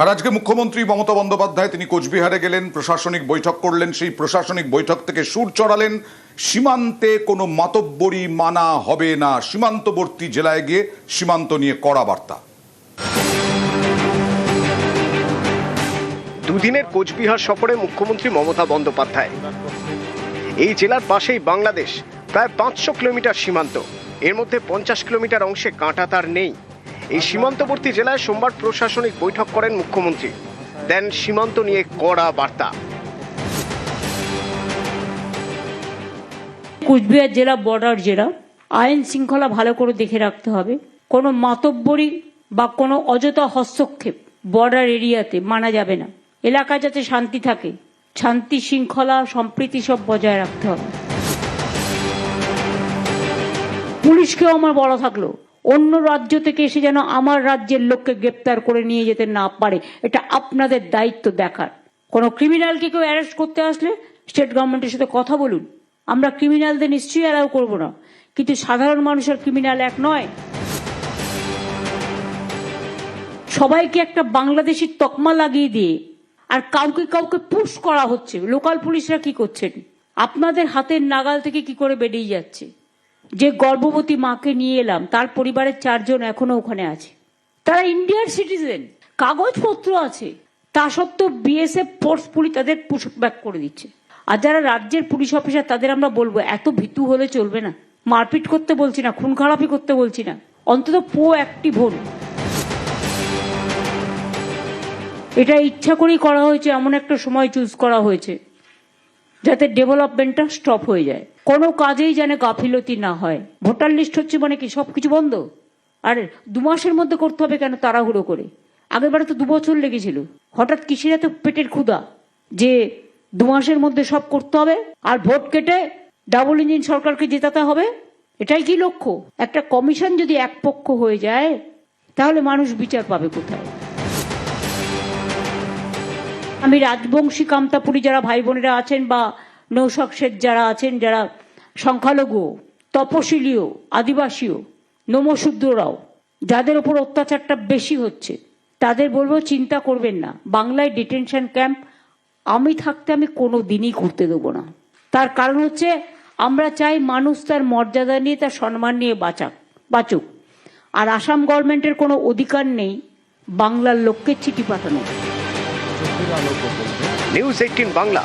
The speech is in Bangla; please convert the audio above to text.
আর আজকে মুখ্যমন্ত্রী মমতা বন্দ্যোপাধ্যায় তিনি কোচবিহারে গেলেন, প্রশাসনিক বৈঠক করলেন, সেই প্রশাসনিক বৈঠক থেকে সুর চড়ালেন। সীমান্তে কোনো মাতব্বরি মানা হবে না। সীমান্তবর্তী জেলায় গিয়ে সীমান্ত নিয়ে কড়া বার্তা। দুদিনের কোচবিহার সফরে মুখ্যমন্ত্রী মমতা বন্দ্যোপাধ্যায়। এই জেলার পাশেই বাংলাদেশ, প্রায় পাঁচশো কিলোমিটার সীমান্ত। এর মধ্যে পঞ্চাশ কিলোমিটার অংশে কাঁটা তার নেই। এই সীমান্তবর্তী জেলায় সোমবার প্রশাসনিক বৈঠক করেন মুখ্যমন্ত্রী। দেন সীমান্ত নিয়ে কড়া বার্তা। কুচবিহার জেলা, বর্ডার জেলা, আইন শৃঙ্খলা ভালো করে দেখে রাখতে হবে। কোনো মাতব্বরি বা কোনো অযথা হস্তক্ষেপ বর্ডার এরিয়াতে মানা যাবে না। এলাকায় যাতে শান্তি থাকে, শান্তি শৃঙ্খলা সম্প্রীতি সব বজায় রাখতে হবে। পুলিশকেও আমার বড় থাকল অন্য রাজ্য থেকে এসে যেন আমার রাজ্যের লোককে গ্রেপ্তার করে নিয়ে যেতে না পারে, এটা আপনাদের দায়িত্ব দেখার। কোনো ক্রিমিনালকে কেউ অ্যারেস্ট করতে আসলে স্টেট গভর্নমেন্টের সাথে কথা বলুন। আমরা ক্রিমিনালদের নিশ্চয়ই অ্যালাউ করব না। কিন্তু সাধারণ মানুষের ক্রিমিনাল এক নয়। সবাইকে একটা বাংলাদেশি তকমা লাগিয়ে দিয়ে আর কাউকে কাউকে পুশ করা হচ্ছে। লোকাল পুলিশরা কি করছেন? আপনাদের হাতের নাগাল থেকে কি করে বেরিয়ে যাচ্ছে? যে গর্ভবতী মাকে নিয়ে এলাম, তার পরিবারের চারজন এখনও ওখানে আছে। তারা ইন্ডিয়ার সিটিজেন, কাগজপত্র আছে। তা সত্ত্বেও বিএসএফ ফোর্সফুলি তাদের পুশ ব্যাক করে দিচ্ছে। আর যারা রাজ্যের পুলিশ অফিসার তাদের আমরা বলব, এত ভীতু হলে চলবে না। মারপিট করতে বলছি না, খুন খারাপি করতে বলছি না। অন্তত পো অ্যাক্টিভ হন। এটা ইচ্ছা করেই করা হয়েছে, এমন একটা সময় চুজ করা হয়েছে, যাতে ডেভেলপমেন্টটা স্টপ হয়ে যায়। কোনো কাজেই যেন গাফিলতি না হয়। ভোটার লিস্ট হচ্ছে মানে কি সব কিছু বন্ধ? আর দু মাসের মধ্যে করতে হবে কেন তাড়াহুড়ো করে? আগেরবারে তো দু বছর লেগেছিল। হঠাৎ কিসের এত পেটের ক্ষুধা যে দু মাসের মধ্যে সব করতে হবে আর ভোট কেটে ডাবল ইঞ্জিন সরকারকে জেতাতে হবে? এটাই কি লক্ষ্য? একটা কমিশন যদি একপক্ষ হয়ে যায়, তাহলে মানুষ বিচার পাবে কোথায়? আমি রাজবংশী কামতাপুরী যারা ভাই বোনেরা আছেন বা নৌশক যারা আছেন, যারা সংখ্যালঘু তপশিলীয় আদিবাসীও, নমশূদ্ররাও, যাদের ওপর অত্যাচারটা বেশি হচ্ছে, তাদের বলব চিন্তা করবেন না। বাংলায় ডিটেনশন ক্যাম্প আমি থাকতে আমি কোনো দিনই করতে দেবো না। তার কারণ হচ্ছে আমরা চাই মানুষ তার মর্যাদা নিয়ে, তার সম্মান নিয়ে বাঁচাক, বাঁচুক। আর আসাম গভর্নমেন্টের কোনো অধিকার নেই বাংলার লোককে চিঠি পাঠানো নিউজ এইটিন বাংলা।